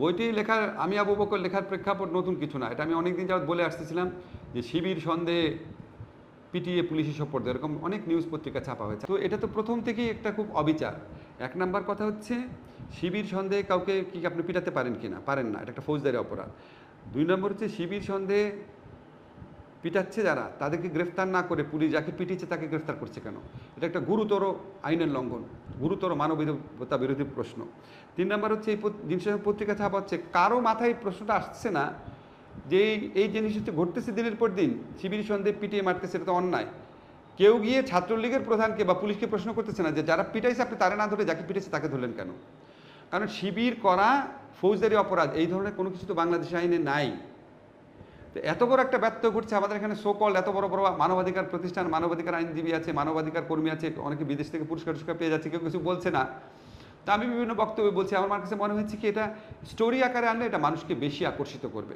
বইটি লেখার, আমি আবু বকর লেখার প্রেক্ষাপট নতুন কিছু না। এটা আমি অনেকদিন যাবত বলে আসতেছিলাম যে শিবির সন্দেহে পিটিএ পুলিশি সপর্দ এরকম অনেক নিউজ পত্রিকা ছাপা হয়েছে। তো এটা তো প্রথম থেকেই একটা খুব অবিচার। এক নাম্বার কথা হচ্ছে, শিবির সন্দেহে কাউকে কি আপনি পিটাতে পারেন কি না? পারেন না, এটা একটা ফৌজদারি অপরাধ। দুই নম্বর হচ্ছে, শিবির সন্দেহে পিটাচ্ছে যারা, তাদেরকে গ্রেফতার না করে পুলিশ যাকে পিটিয়েছে তাকে গ্রেফতার করছে কেন? এটা একটা গুরুতর আইনের লঙ্ঘন। গুরুতর মানবিকতা বিরোধী প্রশ্ন। তিন নম্বর হচ্ছে এই জিনিসের পত্রিকা ছাপা হচ্ছে, কারও মাথায় প্রশ্নটা আসছে না যে এই- জিনিস হচ্ছে ঘটতেছে দিনের পর দিন, শিবির সন্দেহে পিটিয়ে মারতেছে, এটা তো অন্যায়। কেউ গিয়ে ছাত্রলীগের প্রধানকে বা পুলিশকে প্রশ্ন করতেছে না যে যারা পিটাইছে আপনি তারা না ধরে যাকে পিটাইছে তাকে ধরলেন কেন? কারণ শিবির করা ফৌজদারি অপরাধ, এই ধরনের কোনো কিছু তো বাংলাদেশ আইনে নাই। এত বড় একটা ব্যর্থ ঘটছে, আমাদের এখানে সোকল এত বড় বড় মানবাধিকার প্রতিষ্ঠান, মানবাধিকার আইনজীবী আছে, মানবাধিকার কর্মী আছে, অনেকে বিদেশ থেকে পুরস্কার টুস্কার পেয়ে যাচ্ছে, কেউ কিছু বলছে না। তা আমি বিভিন্ন বক্তব্য বলছি, আমার কাছে মনে হচ্ছে কি এটা স্টোরি আকারে আনলে এটা মানুষকে বেশি আকর্ষিত করবে।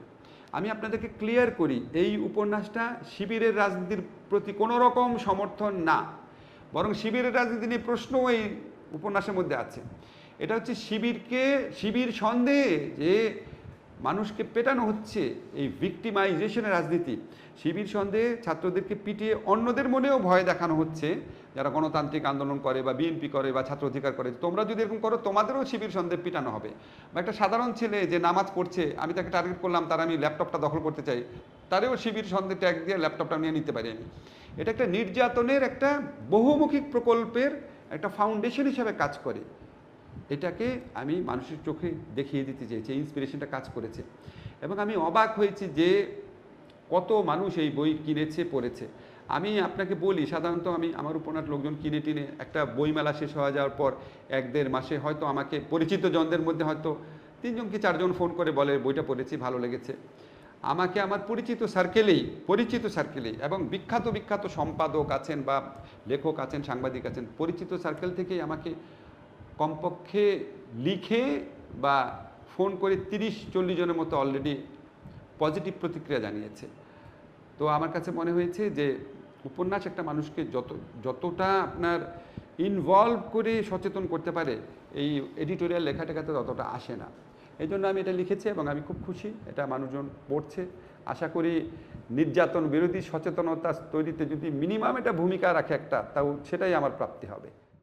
আমি আপনাদেরকে ক্লিয়ার করি, এই উপন্যাসটা শিবিরের রাজনীতির প্রতি কোনো রকম সমর্থন না, বরং শিবিরের রাজনীতি নিয়ে প্রশ্নও এই উপন্যাসের মধ্যে আছে। এটা হচ্ছে শিবিরকে, শিবির সন্দেহে যে মানুষকে পেটানো হচ্ছে এই ভিক্টিমাইজেশনের রাজনীতি। শিবির সন্দেহে ছাত্রদেরকে পিটিয়ে অন্যদের মনেও ভয় দেখানো হচ্ছে। যারা গণতান্ত্রিক আন্দোলন করে বা বিএনপি করে বা ছাত্র অধিকার করে, তোমরা যদি এরকম করো, তোমাদেরও শিবির সন্দেহে পিটানো হবে। বা একটা সাধারণ ছেলে যে নামাজ পড়ছে, আমি তাকে টার্গেট করলাম, তার আমি ল্যাপটপটা দখল করতে চাই, তারেও শিবির সন্দেহ ট্যাগ দিয়ে ল্যাপটপটা নিয়ে নিতে পারি আমি এটা একটা নির্যাতনের একটা বহুমুখী প্রকল্পের একটা ফাউন্ডেশন হিসাবে কাজ করে। এটাকে আমি মানুষের চোখে দেখিয়ে দিতে চেয়েছি ইন্সপিরেশনটা কাজ করেছে। এবং আমি অবাক হয়েছি যে কত মানুষ এই বই কিনেছে, পড়েছে। আমি আপনাকে বলি, সাধারণত আমি আমার উপন্যাস লোকজন কিনে টিনে একটা বইমেলা শেষ হয়ে যাওয়ার পর এক দেড় মাসে হয়তো আমাকে পরিচিত জনদের মধ্যে হয়তো তিনজন কি চারজন ফোন করে বলে, বইটা পড়েছি, ভালো লেগেছে। আমাকে আমার পরিচিত সার্কেলেই পরিচিত সার্কেলেই এবং বিখ্যাত বিখ্যাত সম্পাদক আছেন বা লেখক আছেন, সাংবাদিক আছেন, পরিচিত সার্কেল থেকেই আমাকে কমপক্ষে লিখে বা ফোন করে তিরিশ, চল্লিশ জনের মতো অলরেডি পজিটিভ প্রতিক্রিয়া জানিয়েছে। তো আমার কাছে মনে হয়েছে যে উপন্যাস একটা মানুষকে যত, যতটা আপনার ইনভলভ করে সচেতন করতে পারে, এই এডিটোরিয়াল লেখা টেখাতে ততটা আসে না। এই জন্য আমি এটা লিখেছি এবং আমি খুব খুশি, এটা মানুষজন পড়ছে। আশা করি নির্যাতন বিরোধী সচেতনতা তৈরিতে যদি মিনিমাম এটা ভূমিকা রাখে একটা, তাও সেটাই আমার প্রাপ্তি হবে।